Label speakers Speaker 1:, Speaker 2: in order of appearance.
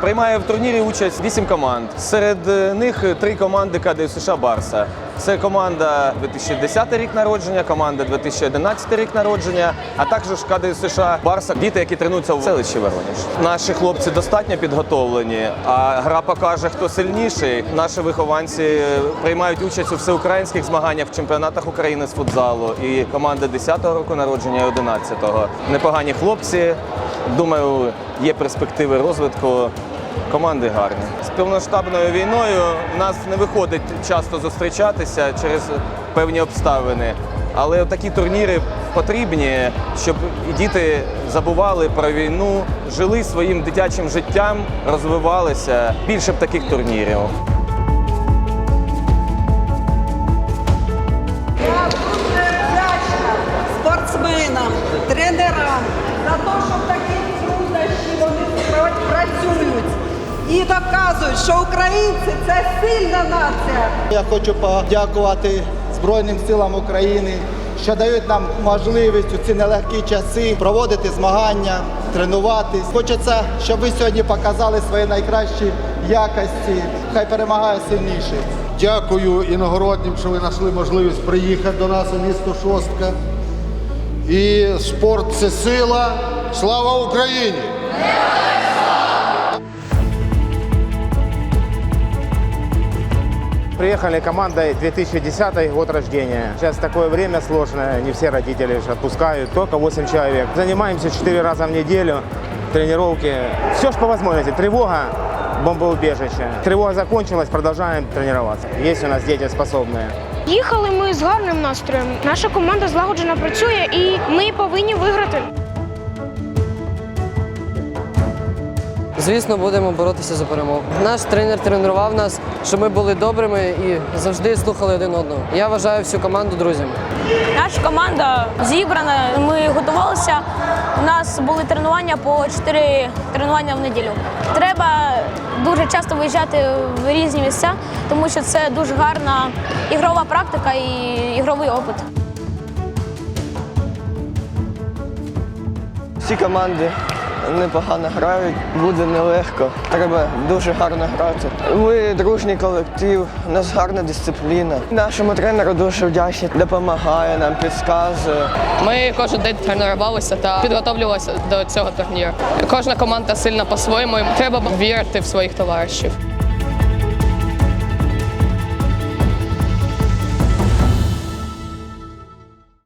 Speaker 1: Приймає в турнірі участь 8 команд. Серед е, них три команди КДЮ США Барса. Це команда 2010 рік народження, команда 2011 рік народження, а також КДЮ США Барса, діти, які тренуються в селищі Воронеж. Наші хлопці достатньо підготовлені, а гра покаже, хто сильніший. Наші вихованці е, приймають участь у всеукраїнських змаганнях в чемпіонатах України з футзалу. І команда 10-го року народження, і 11-го. Непогані хлопці. Думаю, є перспективи розвитку. Команди гарні. З повноштабною війною в нас не виходить часто зустрічатися через певні обставини. Але такі турніри потрібні, щоб діти забували про війну, жили своїм дитячим життям, розвивалися. Більше б таких турнірів.
Speaker 2: Я дуже вдячна спортсменам, тренерам за те, що такі труднощі вони працюють і доказують, що українці це сильна нація.
Speaker 3: Я хочу подякувати Збройним силам України, що дають нам можливість у ці нелегкі часи проводити змагання, тренуватись. Хочеться, щоб ви сьогодні показали свої найкращі якості. Хай перемагає сильніший.
Speaker 4: Дякую іногороднім, що ви знайшли можливість приїхати до нас у місто Шостка. І спорт це сила. Слава Україні!
Speaker 5: Приехали командой 2010 год рождения. Сейчас такое время сложное, не все родители отпускают, только 8 человек. Занимаемся 4 раза в неделю, тренировки. Все ж по возможности. Тревога, бомбоубежище. Тревога закончилась, продолжаем тренироваться. Есть у нас дети способные.
Speaker 6: Їхали ми з гарним настроєм. Наша команда злагоджено працює і ми повинні виграти.
Speaker 7: Звісно, будемо боротися за перемогу. Наш тренер тренував нас, щоб ми були добрими і завжди слухали один одного. Я вважаю всю команду друзями.
Speaker 8: Наша команда зібрана. Ми готувалися. У нас були тренування по 4 тренування в неділю. Треба дуже часто виїжджати в різні місця, тому що це дуже гарна ігрова практика і ігровий опит.
Speaker 9: Всі команди непогано грають, буде нелегко. Треба дуже гарно грати. Ми дружній колектив, у нас гарна дисципліна. Нашому тренеру дуже вдячні, допомагає нам, підказує.
Speaker 10: Ми кожен день тренувалися та підготовлювалися до цього турніру. Кожна команда сильна по-своєму. Треба вірити в своїх товаришів.